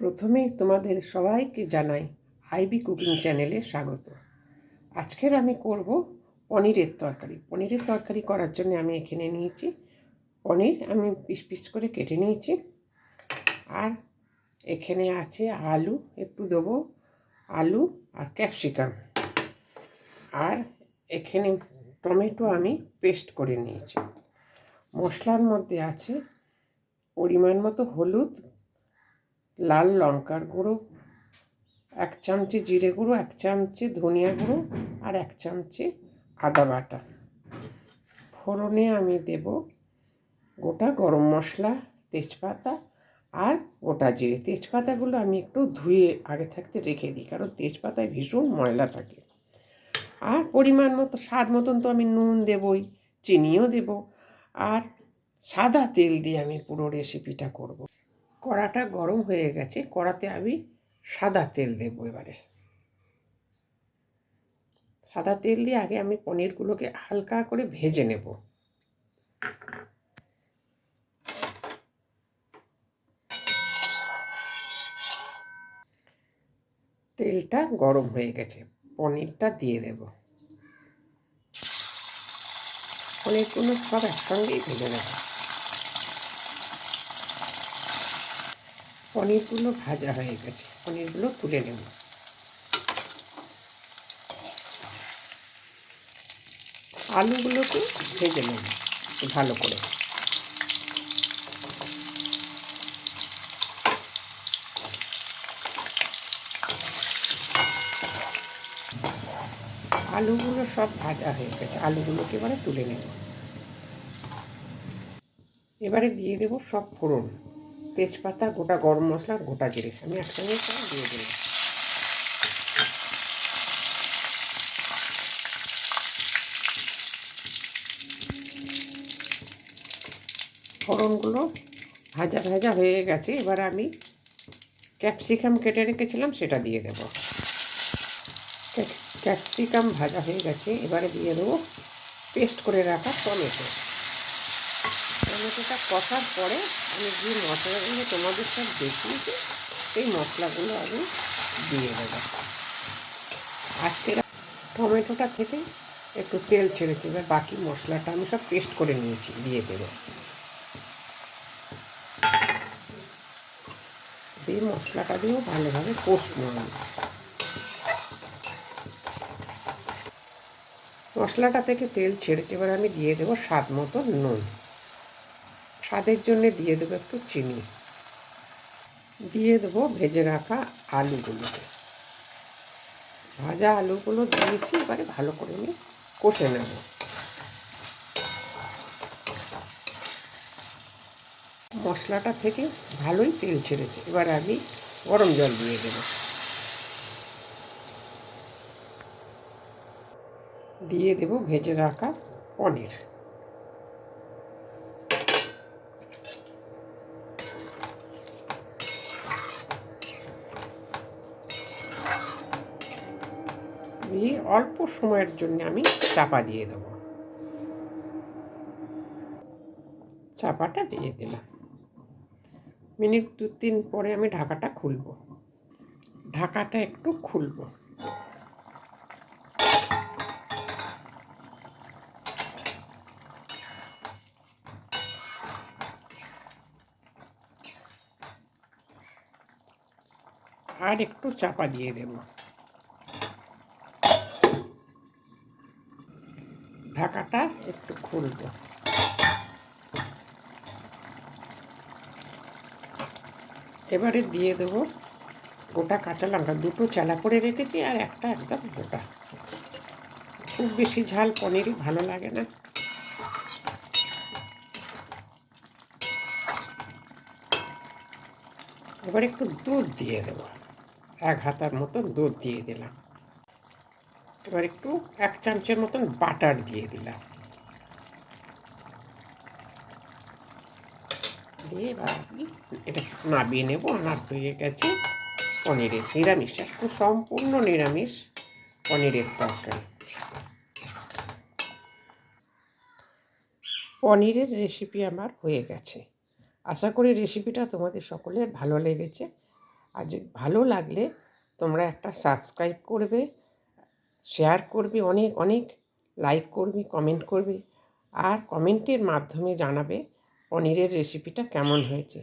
প্রথমেই তোমাদের সবাইকে জানাই আইবি কুকিং চ্যানেলে স্বাগত। আজকের আমি করব পনিরের তরকারি। পনিরের তরকারি করার জন্য আমি এখানে নিয়েছি পনির, আমি পিস পিস করে কেটে নিয়েছি। আর এখানে আছে আলু, একটু দেবো আলু আর ক্যাপসিকাম। আর এখানে টমেটো আমি পেস্ট করে নিয়েছি। মশলার মধ্যে আছে পরিমাণ মতো হলুদ লাল লঙ্কার গুঁড়ো, এক চামচে জিরে গুঁড়ো, এক চামচে ধনিয়া গুঁড়ো আর এক চামচে আদা বাটা। ফোড়নে আমি দেব গোটা গরম মশলা, তেজপাতা আর গোটা জিরে। তেজপাতাগুলো আমি একটু ধুয়ে আগে থাকতে রেখে দিই, কারণ তেজপাতায় ভীষণ ময়লা থাকে। আর পরিমাণ মতো, স্বাদ মতন তো আমি নুন দেবই, চিনিও দেব। আর সাদা তেল দিয়ে আমি পুরো রেসিপিটা করব। কড়াটা গরম হয়ে গেছে, কড়াতে আমি সাদা তেল দেব এবারে। সাদা তেল দিয়ে আগে আমি পনিরগুলোকে হালকা করে ভেজে নেব। তেলটা গরম হয়ে গেছে, পনিরটা দিয়ে দেব। পনিরগুলো সব একসঙ্গেই ভেজে নেব। পনিরগুলো ভাজা হয়ে গেছে। পনিরগুলো তুলে নেব। আলুগুলোকে ভেজে নেব ভালো করে। আলুগুলো সব ভাজা হয়ে গেছে। আলুগুলোকে এবারে তুলে নেব। এবারে দিয়ে দেবো সব ফোড়ন। তেজপাতা, গোটা গরম মশলা গোটা জিরে। আমি একসঙ্গে সব দিয়ে দিলাম। ফোড়নগুলো ভাজা ভাজা হয়ে গেছে। এবার আমি ক্যাপসিকাম কেটে রেখেছিলাম, সেটা দিয়ে দেব। ক্যাপসিকাম ভাজা হয়ে গেছে। এবারে দিয়ে দেবো পেস্ট করে রাখা টমেটো। টমেটোটা কষার পরে আমি যে মশলাগুলো তোমাদের সব দেখিয়েছি, সেই মশলাগুলো আমি দিয়ে দেবো। আজকে টমেটোটা থেকে একটু তেল ছেড়েছি, এবার বাকি মশলাটা আমি সব পেস্ট করে নিয়েছি, দিয়ে দেবো। দিয়ে মশলাটা দিয়েও ভালোভাবে কষবো আমি। মশলাটা থেকে তেল ছেড়েছে, এবার আমি দিয়ে দেবো স্বাদ মতো নুন। স্বাদের জন্য দিয়ে দেবো একটু চিনি। দিয়ে দেবো ভেজে রাখা আলুগুলোকে। ভাজা আলুগুলো দিয়েছি, এবারে ভালো করে আমি কষে নেব। মশলাটা থেকে ভালোই তেল ছেড়েছে, এবার আমি গরম জল দিয়ে দেবো। দিয়ে দেবো ভেজে রাখা পনির দিয়ে অল্প সময়ের জন্য আমি চাপা দিয়ে দেবো। চাপাটা দিয়ে দিলাম। মিনিট দু তিন পরে আমি ঢাকাটা খুলব। ঢাকাটা একটু খুলব। আর একটু চাপা দিয়ে দেব। ঢাকাটা একটু খুলব। এবারে দিয়ে দেব গোটা কাঁচা লঙ্কা, দুটো চালা করে রেখেছি আর একটা একদম গোটা। খুব বেশি ঝাল পনিরই ভালো লাগে না। এবার একটু দুধ দিয়ে দেবো। এক হাতার মতন দুধ দিয়ে দিলাম। এবার একটু এক চামচের মতন বাটার দিয়ে দিলাম। দিয়ে এবার এটা নাবিয়ে নেব আমার হয়ে গেছে পনিরের নিরামিষ, একটু সম্পূর্ণ নিরামিষ পনিরের তরকারি। পনিরের রেসিপি আমার হয়ে গেছে। আশা করি রেসিপিটা তোমাদের সকলের ভালো লেগেছে। আর যদি ভালো লাগলে তোমরা একটা সাবস্ক্রাইব করবে। শেয়ার করবে, অনেক অনেক লাইক করবে কমেন্ট করবে, আর কমেন্টের মাধ্যমে জানাবে পনিরের রেসিপিটা কেমন হয়েছে।